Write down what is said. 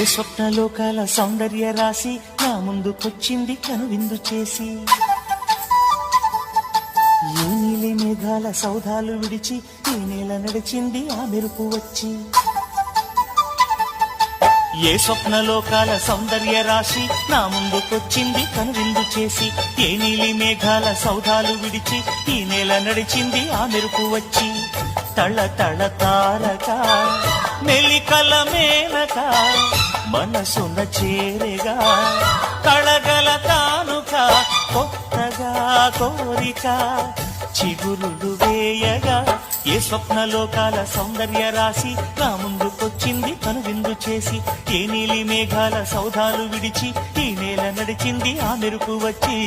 ఏ స్వప్నలోకాల సౌందర్య రాశి నా ముందుకొచ్చింది కనువిందు చేసి? ఏ నీలి మేఘాల సౌధాలు విడిచి ఈ నేల నడిచింది ఆ మెరుపు వచ్చి? ఏ స్వప్నలోకాల సౌందర్య రాశి నా ముందుకొచ్చింది కనువిందు చేసి? ఏ నీలి మేఘాల సౌధాలు విడిచి ఈ నేల నడిచింది ఆ మెరుపు వచ్చి? తళ తళ తారకా మేలక మనసున చేరేగా కళగల తానుక కొత్తగా కోరిక చిగురులు వేయగా ఏ స్వప్నలోకాల సౌందర్య రాశి నా ముందుకొచ్చింది కనువిందు చేసి ఏ నీలి మేఘాల సౌధాలు విడిచి ఈ నేల నడిచింది ఆ మెరుపు వచ్చి.